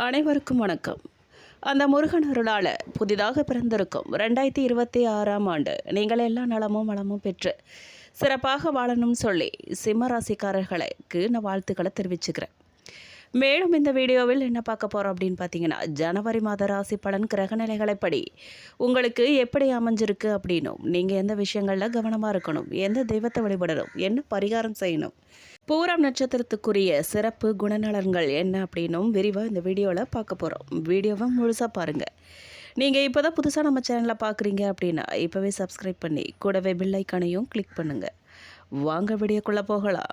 அனைவருக்கும் வணக்கம். அந்த முருகன் அருளால் புதிதாக பிறந்திருக்கும் ரெண்டாயிரத்தி இருபத்தி ஆறாம் ஆண்டு நீங்கள் எல்லா நலமும் வளமும் பெற்று சிறப்பாக வாழணும்னு சொல்லி சிம்மராசிக்காரர்களுக்கு நான் வாழ்த்துக்களை தெரிவிச்சுக்கிறேன். மேலும் இந்த வீடியோவில் என்ன பார்க்க போகிறோம் அப்படின்னு பார்த்தீங்கன்னா ஜனவரி மாத ராசி பலன் கிரகநிலைகளைப்படி உங்களுக்கு எப்படி அமைஞ்சிருக்கு அப்படின்னும் நீங்கள் எந்த விஷயங்களில் கவனமாக இருக்கணும் எந்த தெய்வத்தை வழிபடணும் என்ன பரிகாரம் செய்யணும் பூரம் நட்சத்திரத்துக்குரிய சிறப்பு குணநலன்கள் என்ன அப்படின்னும் விரிவாக இந்த வீடியோவில் பார்க்க போகிறோம் வீடியோவை முழுசாக பாருங்கள் நீங்கள் இப்போ தான் புதுசாக நம்ம சேனலை பார்க்குறீங்க அப்படின்னா இப்போவே சப்ஸ்கிரைப் பண்ணி கூடவே பில்லைக்கானையும் கிளிக் பண்ணுங்கள் வாங்க வீடியோக்குள்ளே போகலாம்.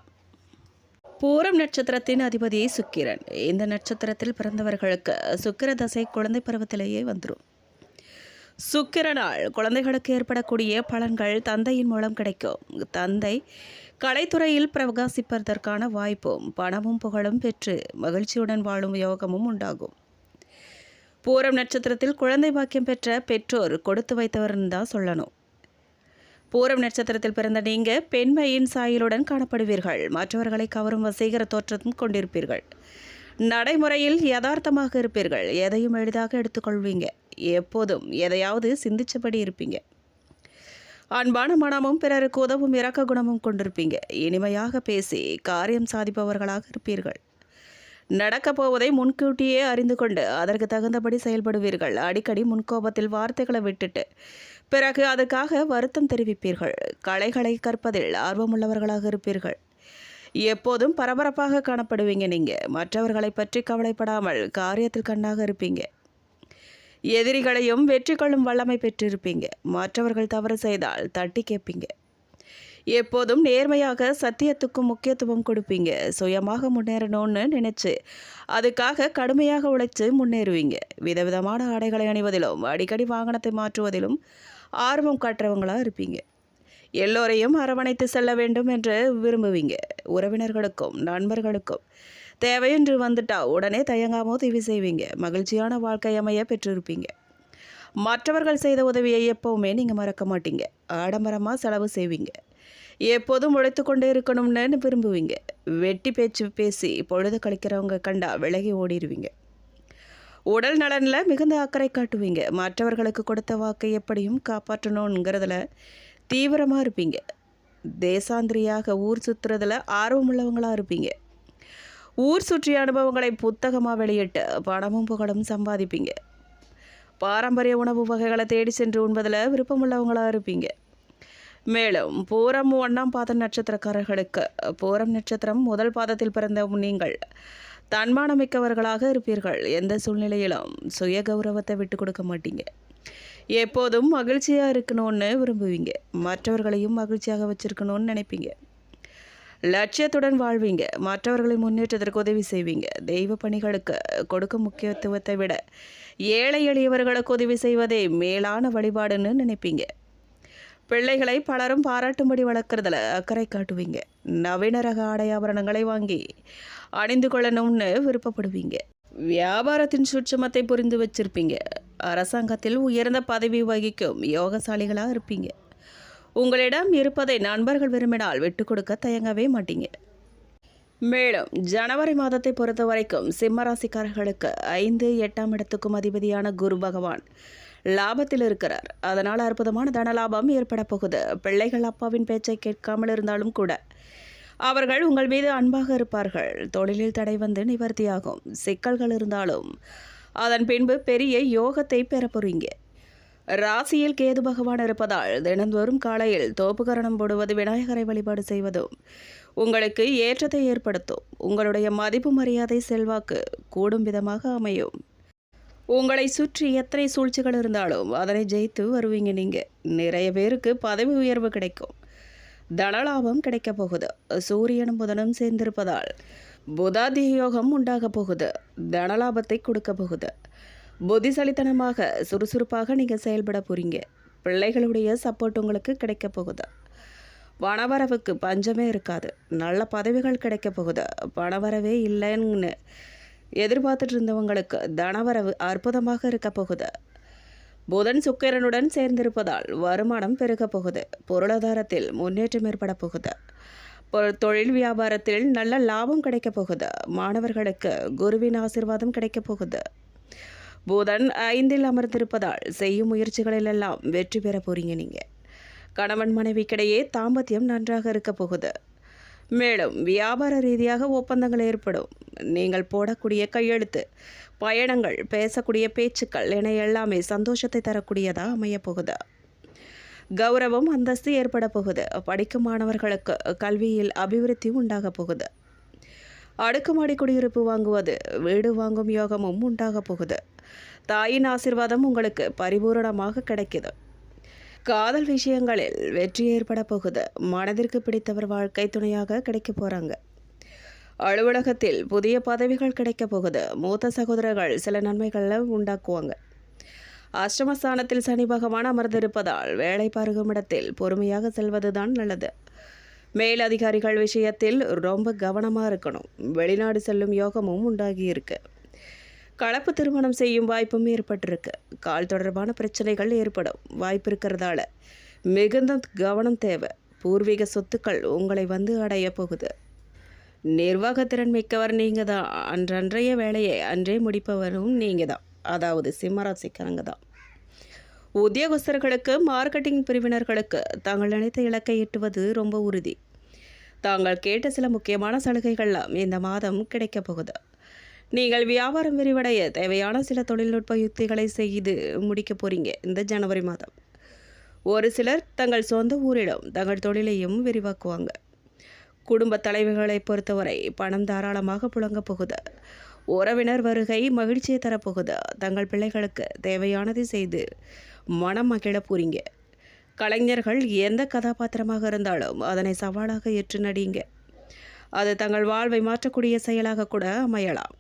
பூரம் நட்சத்திரத்தின் அதிபதி சுக்கிரன். இந்த நட்சத்திரத்தில் பிறந்தவர்களுக்கு சுக்கிர தசை குழந்தை பருவத்திலேயே வந்துடும் சுக்கிரனால் குழந்தைகளுக்கு ஏற்படக்கூடிய பலன்கள் தந்தையின் மூலம் கிடைக்கும். தந்தை கலைத்துறையில் பிரகாசிப்பதற்கான வாய்ப்பும் பணமும் புகழும் பெற்று மகிழ்ச்சியுடன் வாழும் யோகமும் உண்டாகும். பூரம் நட்சத்திரத்தில் குழந்தை பாக்கியம் பெற்ற பெற்றோர் கொடுத்து வைத்தவர்னு தான் சொல்லணும். பூரம் நட்சத்திரத்தில் பிறந்த நீங்க பெண்மையின் சாயலுடன் காணப்படுவீர்கள். மற்றவர்களை கவரும் வசீகர தோற்றத்தும் கொண்டிருப்பீர்கள். நடைமுறையில் யதார்த்தமாக இருப்பீர்கள். எதையும் எளிதாக எடுத்துக்கொள்வீங்க. எப்போதும் எதையாவது சிந்திச்சபடி இருப்பீங்க. அன்பான மனமும் பிறருக்கு உதவும் இறக்க குணமும் கொண்டிருப்பீங்க. இனிமையாக பேசி காரியம் சாதிப்பவர்களாக இருப்பீர்கள். நடக்கப் போவதை முன்கூட்டியே அறிந்து கொண்டு அதற்கு தகுந்தபடி செயல்படுவீர்கள். அடிக்கடி முன்கோபத்தில் வார்த்தைகளை விட்டுட்டு பிறகு அதற்காக வருத்தம் தெரிவிப்பீர்கள். கலைகளை கற்பதில் ஆர்வமுள்ளவர்களாக இருப்பீர்கள். எப்போதும் பரபரப்பாக காணப்படுவீங்க நீங்கள் மற்றவர்களை பற்றி கவலைப்படாமல் காரியத்தில் கண்ணாக இருப்பீங்க. எதிரிகளையும் வெற்றி கொள்ளும் வல்லமை பெற்றிருப்பீங்க. மற்றவர்கள் தவறு செய்தால் தட்டி கேட்பீங்க. எப்போதும் நேர்மையாக சத்தியத்துக்கும் முக்கியத்துவம் கொடுப்பீங்க. சுயமாக முன்னேறணும்னு நினைச்சு அதுக்காக கடுமையாக உழைச்சு முன்னேறுவீங்க. விதவிதமான ஆடைகளை அணிவதிலும் அடிக்கடி வாகனத்தை மாற்றுவதிலும் ஆர்வம் காட்டுறவங்களாக இருப்பீங்க. எல்லோரையும் அரவணைத்து செல்ல வேண்டும் என்று விரும்புவீங்க. உறவினர்களுக்கும் நண்பர்களுக்கும். தேவையென்று வந்துட்டா உடனே தயங்காமோ உதவி செய்வீங்க. மகிழ்ச்சியான வாழ்க்கை அமைய பெற்றிருப்பீங்க. மற்றவர்கள் செய்த உதவியை எப்போவுமே நீங்கள் மறக்க மாட்டீங்க. ஆடம்பரமாக செலவு செய்வீங்க. எப்போதும் உழைத்து கொண்டே இருக்கணும்னு விரும்புவீங்க. வெட்டி பேச்சு பேசி பொழுது கழிக்கிறவங்க கண்டா விலகி ஓடிடுவீங்க உடல் நலனில் மிகுந்த அக்கறை காட்டுவீங்க. மற்றவர்களுக்கு கொடுத்த வாக்கை எப்படியும் காப்பாற்றணுங்கிறதுல தீவிரமாக இருப்பீங்க. தேசாந்திரியாக ஊர் சுற்றுறதுல ஆர்வமுள்ளவங்களாக இருப்பீங்க. ஊர் சுற்றிய அனுபவங்களை புத்தகமாக வெளியிட்டு பணமும் புகழும் சம்பாதிப்பீங்க. பாரம்பரிய உணவு வகைகளை தேடி சென்று உண்பதில் விருப்பமுள்ளவங்களாக இருப்பீங்க. மேலும் பூரம் ஒன்றாம் பாத நட்சத்திரக்காரர்களுக்கு பூரம் நட்சத்திரம் முதல் பாதத்தில் பிறந்த நீங்கள் தன்மானமிக்கவர்களாக இருப்பீர்கள். எந்த சூழ்நிலையிலும் சுய கௌரவத்தை விட்டு கொடுக்க மாட்டீங்க. எப்போதும் மகிழ்ச்சியாக இருக்கணும்னு விரும்புவீங்க. மற்றவர்களையும் மகிழ்ச்சியாக வச்சுருக்கணும்னு நினைப்பீங்க. லட்சியத்துடன் வாழ்வீங்க. மற்றவர்களை முன்னேற்றத்திற்கு உதவி செய்வீங்க. தெய்வ பணிகளுக்கு கொடுக்கும் முக்கியத்துவத்தை விட ஏழை எளியவர்களுக்கு உதவி செய்வதே மேலான வழிபாடுன்னு நினைப்பீங்க. பிள்ளைகளை பலரும் பாராட்டும்படி வளர்க்குறதுல அக்கறை காட்டுவீங்க. நவீன ரக ஆடை ஆபரணங்களை வாங்கி அணிந்து கொள்ளணும்னு விருப்பப்படுவீங்க. வியாபாரத்தின் சுட்சமத்தை புரிந்து வச்சிருப்பீங்க. அரசாங்கத்தில் உயர்ந்த பதவி வகிக்கும் யோகசாலிகளாக இருப்பீங்க. உங்களிடம் இருப்பதை நண்பர்கள் விரும்பினால் விட்டு கொடுக்க தயங்கவே மாட்டீங்க. மேலும் ஜனவரி மாதத்தை பொறுத்த வரைக்கும் சிம்மராசிக்காரர்களுக்கு ஐந்து எட்டாம் இடத்துக்கும் அதிபதியான குரு பகவான் லாபத்தில் இருக்கிறார். அதனால் அற்புதமான தனலாபம் ஏற்பட போகுது. பிள்ளைகள் அப்பாவின் பேச்சை கேட்காமல் இருந்தாலும் கூட அவர்கள் உங்கள் மீது அன்பாக இருப்பார்கள். தொழிலில் தடை வந்து நிவர்த்தியாகும். சிக்கல்கள் இருந்தாலும் அதன் பின்பு பெரிய யோகத்தை பெறப்போறீங்க ராசியில் கேது பகவான் இருப்பதால் தினந்தோறும் காலையில் தோப்புக்கரணம் போடுவது விநாயகரை வழிபாடு செய்வதும் உங்களுக்கு ஏற்றத்தை ஏற்படுத்தும். உங்களுடைய மதிப்பு மரியாதை செல்வாக்கு கூடும் விதமாக அமையும். உங்களை சுற்றி எத்தனை சூழ்ச்சிகள் இருந்தாலும் அதனை ஜெயித்து வருவீங்க நீங்கள் நிறைய பேருக்கு பதவி உயர்வு கிடைக்கும். தனலாபம் கிடைக்கப் போகுது. சூரியனும் புதனும் சேர்ந்திருப்பதால் புதாதிய யோகம் உண்டாகப் போகுது. தனலாபத்தை கொடுக்க போகுது. புத்திசலித்தனமாக சுறுசுறுப்பாக நீங்கள் செயல்பட போகிறீங்க பிள்ளைகளுடைய சப்போர்ட் உங்களுக்கு கிடைக்க போகுது. பணவரவுக்கு பஞ்சமே இருக்காது. நல்ல பதவிகள் கிடைக்க போகுது. பணவரவே இல்லைன்னு எதிர்பார்த்துட்டு இருந்தவங்களுக்கு தனவரவு அற்புதமாக இருக்க போகுது. புதன் சுக்கிரனுடன் சேர்ந்திருப்பதால் வருமானம் பெருகப் போகுது. பொருளாதாரத்தில் முன்னேற்றம் ஏற்பட போகுது. தொழில் வியாபாரத்தில் நல்ல லாபம் கிடைக்கப் போகுது. மாணவர்களுக்கு குருவின் ஆசீர்வாதம் கிடைக்கப் போகுது. புதன் ஐந்தில் அமர்ந்திருப்பதால் செய்யும் முயற்சிகளிலெல்லாம் வெற்றி பெற போறீங்க நீங்கள் கணவன் மனைவிக்கிடையே தாம்பத்தியம் நன்றாக இருக்க போகுது. மேலும் வியாபார ரீதியாக ஒப்பந்தங்கள் ஏற்படும். நீங்கள் போடக்கூடிய கையெழுத்து பயணங்கள் பேசக்கூடிய பேச்சுக்கள் என எல்லாமே சந்தோஷத்தை தரக்கூடியதாக அமையப்போகுது கௌரவம் அந்தஸ்து ஏற்பட போகுது. படிக்கும் மாணவர்களுக்கு கல்வியில் அபிவிருத்தி உண்டாக போகுது. அடுக்குமாடி குடியிருப்பு வாங்குவது வீடு வாங்கும் யோகமும் உண்டாக போகுது. தாயின் ஆசிர்வாதம் உங்களுக்கு பரிபூரணமாக கிடைக்குது. காதல் விஷயங்களில் வெற்றி ஏற்பட போகுது. மனதிற்கு பிடித்தவர் வாழ்க்கை துணையாக கிடைக்க போகிறாங்க அலுவலகத்தில் புதிய பதவிகள் கிடைக்க போகுது. மூத்த சகோதரர்கள் சில நன்மைகளை உண்டாக்குவாங்க. அஷ்டமஸ்தானத்தில் சனி பகவான் அமர்ந்திருப்பதால் வேலை பார்க்கும் இடத்தில் பொறுமையாக செல்வதுதான் நல்லது. மேலதிகாரிகள் விஷயத்தில் ரொம்ப கவனமாக இருக்கணும். வெளிநாடு செல்லும் யோகமும் உண்டாகியிருக்கு கலப்பு திருமணம் செய்யும் வாய்ப்பும் ஏற்பட்டிருக்கு. கால் தொடர்பான பிரச்சனைகள் ஏற்படும் வாய்ப்பு இருக்கிறதால மிகுந்த கவனம் தேவை. பூர்வீக சொத்துக்கள் உங்களை வந்து அடைய போகுது. நிர்வாகத்திறன் மிக்கவர் நீங்கள் தான் அன்றன்றைய வேலையை அன்றே முடிப்பவரும் நீங்கள் தான் அதாவது சிம்மராசிக்காரங்க தான். உத்தியோகஸ்தர்களுக்கு மார்க்கெட்டிங் பிரிவினர்களுக்கு தாங்கள் நினைத்த இலக்கை எட்டுவது ரொம்ப உறுதி. தாங்கள் கேட்ட சில முக்கியமான சலுகைகள்லாம் இந்த மாதம் கிடைக்கப் போகுது. நீங்கள் வியாபாரம் விரிவடைய தேவையான சில தொழில்நுட்ப யுக்திகளை செய்து முடிக்க போறீங்க இந்த ஜனவரி மாதம். ஒரு சிலர் தங்கள் சொந்த ஊரிடம் தங்கள் தொழிலையும் விரிவாக்குவாங்க. குடும்ப தலைவர்களை பொறுத்தவரை பணம் தாராளமாக புழங்கப் போகுது. உறவினர் வருகை மகிழ்ச்சியை தரப்போகுது தங்கள் பிள்ளைகளுக்கு தேவையானதை செய்து மனம் மகிழ போறீங்க. கலைஞர்கள் எந்த கதாபாத்திரமாக இருந்தாலும் அதனை சவாலாக ஏற்று நடிங்க அது தங்கள் வாழ்வை மாற்றக்கூடிய செயலாக கூட அமையலாம்.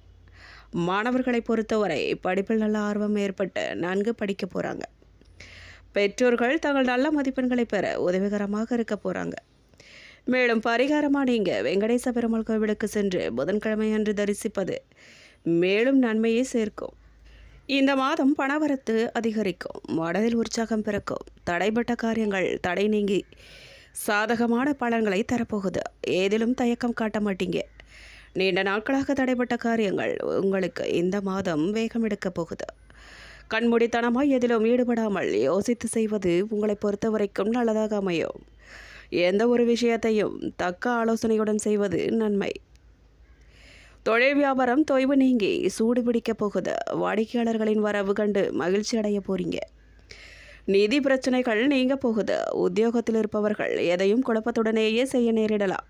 மாணவர்களை பொறுத்தவரை படிப்பில் நல்ல ஆர்வம் ஏற்பட்டு நன்கு படிக்க போகிறாங்க பெற்றோர்கள் தங்கள் நல்ல மதிப்பெண்களை பெற உதவிகரமாக இருக்க போகிறாங்க மேலும் பரிகாரமாக நீங்கள் வெங்கடேச பெருமாள் கோவிலுக்கு சென்று புதன்கிழமை அன்று தரிசிப்பது மேலும் நன்மையை சேர்க்கும். இந்த மாதம் பணவரத்து அதிகரிக்கும். மனதில் உற்சாகம் பிறக்கும். தடைப்பட்ட காரியங்கள் தடை நீங்கி சாதகமான பலன்களை தரப்போகுது. ஏதிலும் தயக்கம் காட்ட மாட்டீங்க. நீண்ட நாட்களாக தடைப்பட்ட காரியங்கள் உங்களுக்கு இந்த மாதம் வேகம் எடுக்கப் போகுது. கண்மூடித்தனமாய் எதிலும் ஈடுபடாமல் யோசித்து செய்வது உங்களை பொறுத்த வரைக்கும் நல்லதாக அமையும். எந்த ஒரு விஷயத்தையும் தக்க ஆலோசனையுடன் செய்வது நன்மை. தொழில் வியாபாரம் தொய்வு நீங்கி சூடு பிடிக்கப் போகுது. வாடிக்கையாளர்களின் வரவு கண்டு மகிழ்ச்சி அடைய போறீங்க. நிதி பிரச்சனைகள் நீங்க போகுது. உத்தியோகத்தில் இருப்பவர்கள் எதையும் குழப்பத்துடனேயே செய்ய நேரிடலாம்.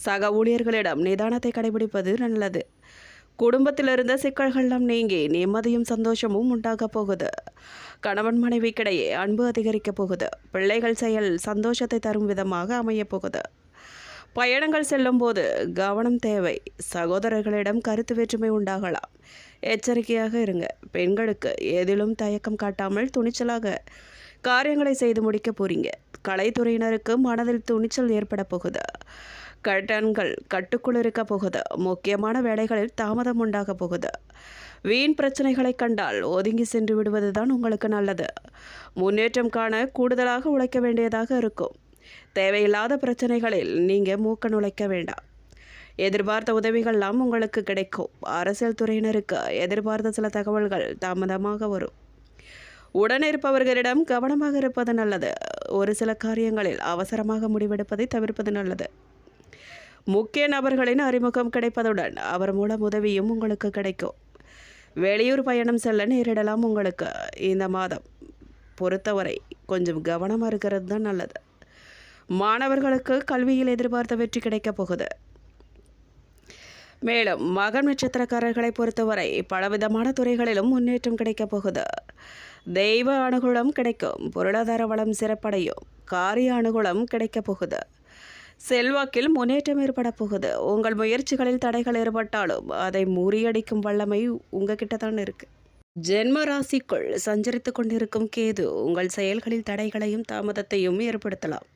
சக ஊழியர்களிடம் நிதானத்தை கடைபிடிப்பது நல்லது. குடும்பத்தில் இருந்த சிக்கல்கள்லாம் நீங்கி நிம்மதியும் சந்தோஷமும் உண்டாக போகுது. கணவன் மனைவிக்கிடையே அன்பு அதிகரிக்கப் போகுது. பிள்ளைகள் செயல் சந்தோஷத்தை தரும் விதமாக அமையப் போகுது. பயணங்கள் செல்லும்போது கவனம் தேவை. சகோதரர்களிடம் கருத்து வேற்றுமை உண்டாகலாம். எச்சரிக்கையாக இருங்க. பெண்களுக்கு எதிலும் தயக்கம் காட்டாமல் துணிச்சலாக காரியங்களை செய்து முடிக்க போறீங்க. கலைத்துறையினருக்கு மனதில் துணிச்சல் ஏற்பட போகுது. கடன்கள் கட்டுக்குள் இருக்க போகுது. முக்கியமான வேலைகளில் தாமதம் உண்டாக போகுது. வீண் பிரச்சனைகளை கண்டால் ஒதுங்கி சென்று விடுவதுதான் உங்களுக்கு நல்லது. முன்னேற்றம் காண கூடுதலாக உழைக்க வேண்டியதாக இருக்கும். தேவையில்லாத பிரச்சனைகளில் நீங்கள் மூக்க நுழைக்க வேண்டாம். எதிர்பார்த்த உதவிகள்லாம் உங்களுக்கு கிடைக்கும். அரசியல் துறையினருக்கு எதிர்பார்த்த சில தகவல்கள் தாமதமாக வரும். உடன் இருப்பவர்களிடம் கவனமாக இருப்பது நல்லது. ஒரு சில காரியங்களில் அவசரமாக முடிவெடுப்பதை தவிர்ப்பது நல்லது. முக்கிய நபர்களின் அறிமுகம் கிடைப்பதுடன் அவர் மூலம் உதவியும் உங்களுக்கு கிடைக்கும். வெளியூர் பயணம் செல்ல நேரிடலாம் உங்களுக்கு. இந்த மாதம் பொறுத்தவரை கொஞ்சம் கவனமாக இருக்கிறது தான் நல்லது. மாணவர்களுக்கு கல்வியில் எதிர்பார்த்த வெற்றி கிடைக்கப் போகுது. மேலும் மகன் நட்சத்திரக்காரர்களை பொறுத்தவரை பலவிதமான துறைகளிலும் முன்னேற்றம் கிடைக்கப் போகுது. தெய்வ அனுகூலம் கிடைக்கும். பொருளாதார வளம் சிறப்படையும். காரிய அனுகூலம் கிடைக்கப் போகுது. செல்வாக்கில் முன்னேற்றம் ஏற்பட போகுது. உங்கள் முயற்சிகளில் தடைகள் ஏற்பட்டாலும் அதை முறியடிக்கும் வல்லமை உங்ககிட்ட தான் இருக்கு. ஜென்ம ராசிக்குள் சஞ்சரித்து கொண்டிருக்கும் கேது உங்கள் செயல்களில் தடைகளையும் தாமதத்தையும் ஏற்படுத்தலாம்.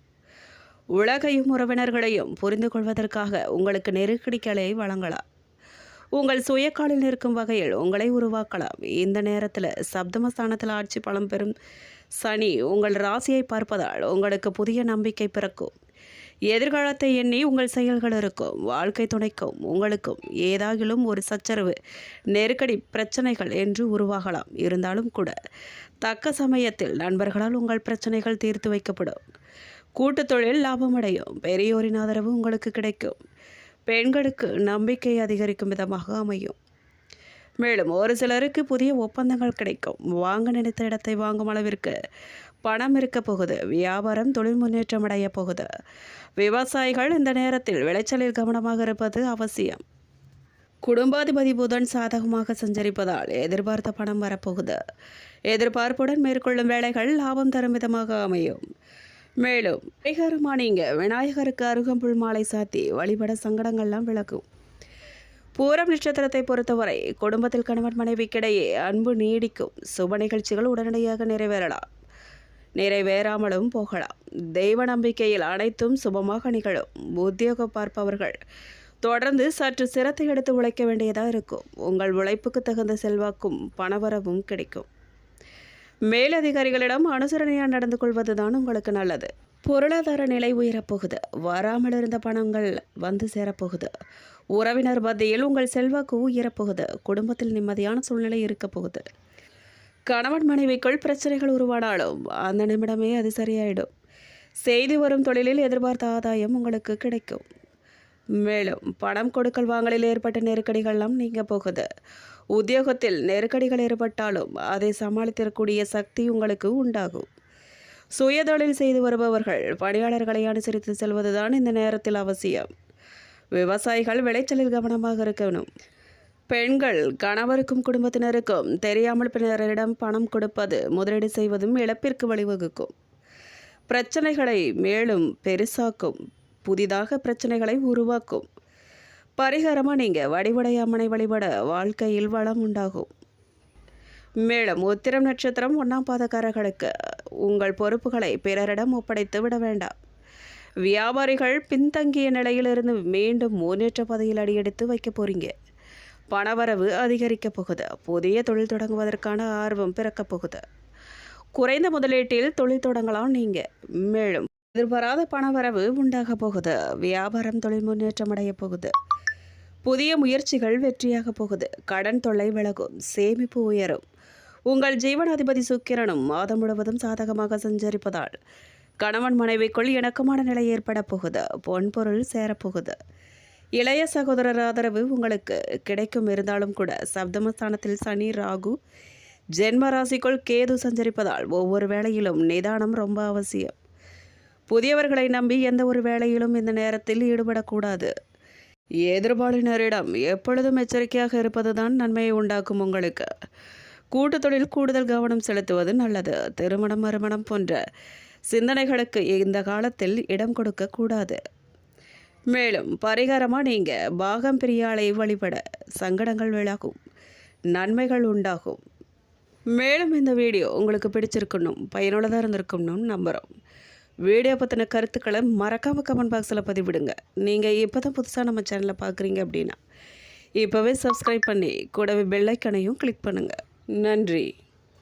உலகையும் உறவினர்களையும் புரிந்து கொள்வதற்காக உங்களுக்கு நெருக்கடிகளை வழங்கலாம். உங்கள் சுயக்காலில் நிற்கும் வகையில் உங்களை உருவாக்கலாம். இந்த நேரத்தில் சப்தமஸ்தானத்தில் ஆட்சி பலம் பெறும் சனி உங்கள் ராசியை பார்ப்பதால் உங்களுக்கு புதிய நம்பிக்கை பிறக்கும். எதிர்காலத்தை எண்ணி உங்கள் செயல்கள் இருக்கும் வாழ்க்கை துணைக்கும் உங்களுக்கும் ஏதாகிலும் ஒரு சச்சரவு நெருக்கடி பிரச்சனைகள் என்று உருவாகலாம். இருந்தாலும் கூட தக்க சமயத்தில் நண்பர்களால் உங்கள் பிரச்சனைகள் தீர்த்து வைக்கப்படும். கூட்டுத் தொழில் லாபமடையும். பெரியோரின் ஆதரவு உங்களுக்கு கிடைக்கும். பெண்களுக்கு நம்பிக்கை அதிகரிக்கும் விதமாக அமையும். மேலும் ஒரு சிலருக்கு புதிய ஒப்பந்தங்கள் கிடைக்கும். வாங்க நினைத்த இடத்தை வாங்கும் அளவிற்கு பணம் இருக்க போகுது. வியாபாரம் தொழில் முன்னேற்றம் அடைய போகுது. விவசாயிகள் இந்த நேரத்தில் விளைச்சலில் கவனமாக இருப்பது அவசியம். குடும்பாதிபதி புதன் சாதகமாக சஞ்சரிப்பதால் எதிர்பார்த்த பணம் வரப்போகுது. எதிர்பார்ப்புடன் மேற்கொள்ளும் வேலைகள் லாபம் தரும் விதமாக அமையும். மேலும் பரிகாரமாக நீங்கள் விநாயகருக்கு அருகம்புல் மாலை சாத்தி வழிபட சங்கடங்கள்லாம் விளக்கும். பூரம் நட்சத்திரத்தை பொறுத்தவரை குடும்பத்தில் கணவன் மனைவிக்கிடையே அன்பு நீடிக்கும். சுப நிகழ்ச்சிகள் உடனடியாக நிறைவேறலாம். நிறைவேறாமலும் போகலாம். தெய்வ நம்பிக்கையில் அனைத்தும் சுபமாக நிகழும். உத்தியோகம் பார்ப்பவர்கள் தொடர்ந்து சற்று சிரத்தை எடுத்து உழைக்க வேண்டியதாக இருக்கும். உங்கள் உழைப்புக்கு தகுந்த செல்வாக்கும் பணவரவும் கிடைக்கும். மேலதிகாரிகளிடம் அனுசரணையாக நடந்து கொள்வதுதான் உங்களுக்கு நல்லது. பொருளாதார நிலை உயரப்போகுது. வராமல் இருந்த பணங்கள் வந்து சேரப்போகுது. உறவினர் மத்தியில் உங்கள் செல்வாக்கு உயரப்போகுது. குடும்பத்தில் நிம்மதியான சூழ்நிலை இருக்கப்போகுது கணவன் மனைவிக்குள் பிரச்சனைகள் உருவானாலும் அந்த நிமிடமே அது சரியாயிடும். செய்து வரும் தொழிலில் எதிர்பார்த்த ஆதாயம் உங்களுக்கு கிடைக்கும். மேலும் பணம் கொடுக்கல் வாங்கலில் ஏற்பட்ட நெருக்கடிகள்லாம் நீங்கள் போகுது. உத்தியோகத்தில் நெருக்கடிகள் ஏற்பட்டாலும் அதை சமாளித்திருக்கூடிய சக்தி உங்களுக்கு உண்டாகும். சுயதொழில் செய்து வருபவர்கள் பணியாளர்களை அனுசரித்து செல்வதுதான் இந்த நேரத்தில் அவசியம். விவசாயிகள் விளைச்சலில் கவனமாக இருக்கணும். பெண்கள் கணவருக்கும் குடும்பத்தினருக்கும் தெரியாமல் பிறரிடம் பணம் கொடுப்பது முதலீடு செய்வதும் இழப்பிற்கு வழிவகுக்கும். பிரச்சனைகளை மேலும் பெருசாக்கும் புதிதாக பிரச்சனைகளை உருவாக்கும். பரிகாரமாக நீங்கள் வடிவடை அம்மனை வழிபட வாழ்க்கையில் வளம் உண்டாகும். மேலும் உத்திரம் நட்சத்திரம் ஒன்றாம் பாதக்காரர்களுக்கு உங்கள் பொறுப்புகளை பிறரிடம் ஒப்படைத்து விட வேண்டாம். வியாபாரிகள் பின்தங்கிய நிலையிலிருந்து மீண்டும் முன்னேற்ற பதையில் அடியெடுத்து வைக்க போகிறீங்க பணவரவு அதிகரிக்கப் போகுது. புதிய தொழில் தொடங்குவதற்கான ஆர்வம் பிறக்கப் போகுது. குறைந்த முதலீட்டில் தொழில் தொடங்கலாம் நீங்கள் மேலும் எதிர்பாராத பணவரவு உண்டாக போகுது. வியாபாரம் தொழில் முன்னேற்றம் அடைய போகுது. புதிய முயற்சிகள் வெற்றியாக போகுது. கடன் தொல்லை விலகும். சேமிப்பு உயரும். உங்கள் ஜீவனாதிபதி சுக்கிரனும் மாதம் முழுவதும் சாதகமாக சஞ்சரிப்பதால் கணவன் மனைவிக்குள் இணக்கமான நிலை ஏற்பட போகுது. பொன்பொருள் சேரப்போகுது இளைய சகோதரர் ஆதரவு உங்களுக்கு கிடைக்கும். இருந்தாலும் கூட சப்தமஸ்தானத்தில் சனி ராகு ஜென்ம ராசிக்குள் கேது சஞ்சரிப்பதால் ஒவ்வொரு வேளையிலும் நிதானம் ரொம்ப அவசியம். புதியவர்களை நம்பி எந்த ஒரு வேலையிலும் இந்த நேரத்தில் ஈடுபடக்கூடாது. எதிர்பாலினரிடம் எப்பொழுதும் எச்சரிக்கையாக இருப்பதுதான் நன்மையை உண்டாக்கும் உங்களுக்கு. கூட்டத்தொழில் கூடுதல் கவனம் செலுத்துவது நல்லது. திருமணம் மறுமணம் போன்ற சிந்தனைகளுக்கு இந்த காலத்தில் இடம் கொடுக்கக்கூடாது மேலும் பரிகாரமாக நீங்கள் பாகம் பிரியாளை வழிபட சங்கடங்கள் விலகும் நன்மைகள் உண்டாகும். மேலும் இந்த வீடியோ உங்களுக்கு பிடிச்சிருக்கணும் பயனுள்ளதாக இருந்திருக்கணும் நம்புகிறோம் வீடியோ பற்றின கருத்துக்களை மறக்காமல் கமெண்ட் பாக்ஸில் பதிவிடுங்க. நீங்கள் இப்போ தான் புதுசாக நம்ம சேனலை பார்க்குறீங்க அப்படின்னா இப்போவே சப்ஸ்கிரைப் பண்ணி கூடவே பெல்லைக்கனையும் கிளிக் பண்ணுங்கள் நன்றி.